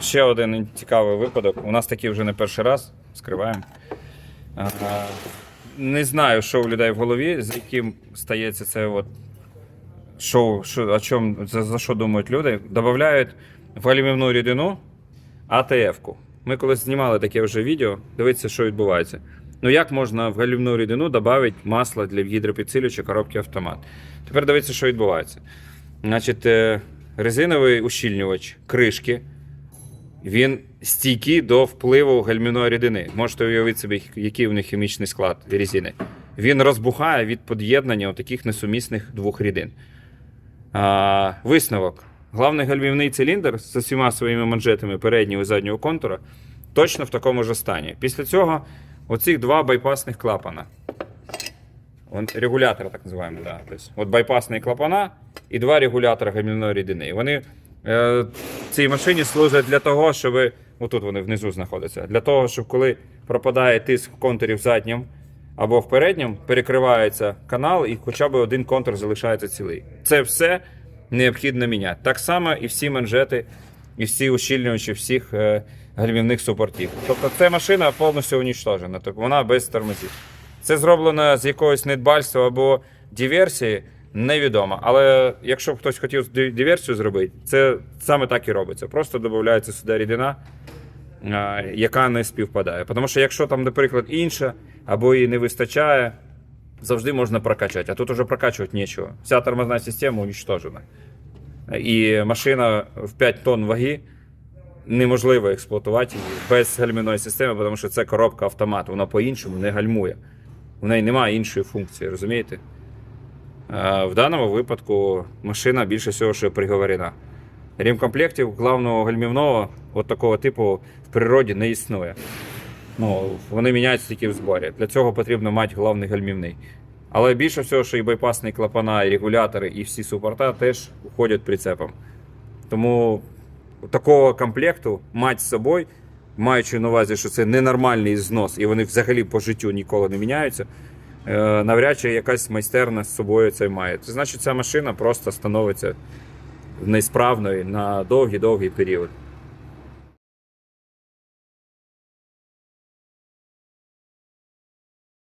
Ще один цікавий випадок. У нас такий вже не перший раз. Скриваємо. Не знаю, що у людей в голові, з яким стається це от що, що, о чому, за, за що думають люди. Додають в алюмівну рідину АТФ-ку. Ми колись знімали таке вже відео, дивіться, що відбувається. Ну як можна в галівну рідину додати масло для гідропідсилювача коробки автомат? Тепер дивіться, що відбувається. Значить, е, резиновий ущільнювач кришки, він стійкий до впливу гальмівної рідини. Можете уявити собі, який у них хімічний склад резини. Він розбухає від під'єднання таких несумісних двох рідин. А, висновок. Главний гальмівний циліндр з усіма своїми манжетами переднього і заднього контура точно в такому ж стані. Після цього оцих два байпасних клапана. Регулятор, так називаємо. Да. Тобто, от байпасні клапана і два регулятора гальмівної рідини. Вони е, цій машині служать для того, щоб. Отут вони внизу знаходяться. Для того, щоб коли пропадає тиск в контурі в задньому або в передньому, перекривається канал і хоча б один контур залишається цілий. Це все необхідно міняти. Так само і всі манжети, і всі ущільнювачі всіх е, гальмівних супортів. Тобто ця машина повністю унічтожена, тобто вона без тормозів. Це зроблено з якогось недбальства або диверсії, невідомо. Але якщо б хтось хотів диверсію зробити, це саме так і робиться. Просто додається сюди рідина, яка не співпадає. Тому що якщо там, наприклад, інша або її не вистачає, завжди можна прокачати. А тут уже прокачувати нічого. Вся тормозна система унічтожена. І машина в 5 тонн ваги неможливо експлуатувати її без гальмівної системи, тому що це коробка автомат, вона по-іншому не гальмує. У неї немає іншої функції, розумієте? А в даному випадку машина більше всього, що приговорена. Ремкомплектів главного гальмівного от такого типу в природі не існує. Ну, вони міняються тільки в зборі. Для цього потрібно мати главний гальмівний. Але більше всього, що і байпасні клапана, і регулятори, і всі супорта теж уходять прицепом. Тому такого комплекту мати з собою, маючи на увазі, що це ненормальний знос, і вони взагалі по життю ніколи не міняються. Е, Навряд чи якась майстерна з собою це має. Це значить, ця машина просто становиться несправною на довгий-довгий період.